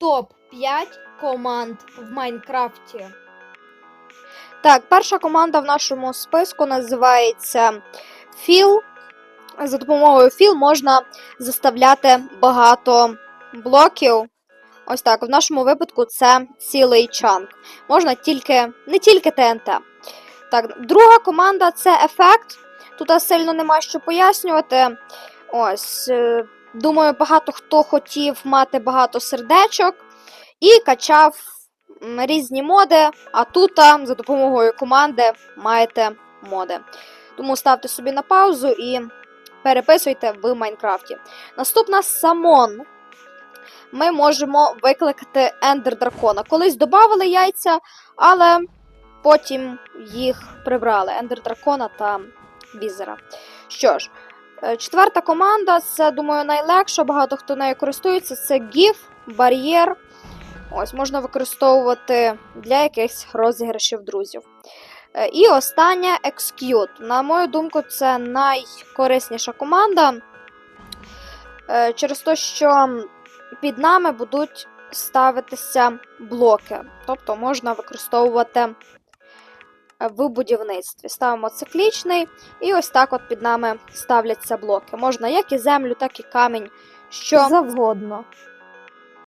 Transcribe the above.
топ-5 команд в Майнкрафті. Так, перша команда в нашому списку називається Філ. За допомогою Філ можна заставляти багато блоків. Ось так, в нашому випадку це цілий чанк. Можна тільки, не тільки ТНТ. Так, друга команда це ефект. Тут сильно нема що пояснювати. Ось, е, думаю, багато хто хотів мати багато сердечок і качав різні моди, а тут за допомогою команди маєте моди. Тому ставте собі на паузу і переписуйте в Майнкрафті. Наступна самон. Ми можемо викликати ендер дракона. Колись додавали яйця, але потім їх прибрали ендер дракона та візера. Що ж, четверта команда це, думаю, найлегша, багато хто нею користується. Це гіф, бар'єр. Ось можна використовувати для якихось розіграшів друзів. Е, І остання Execute. На мою думку, це найкорисніша команда. е, Через те, що під нами будуть ставитися блоки. Тобто можна використовувати е, в будівництві. Ставимо циклічний, і ось так от під нами ставляться блоки. Можна як і землю, так і камінь. Що Завгодно.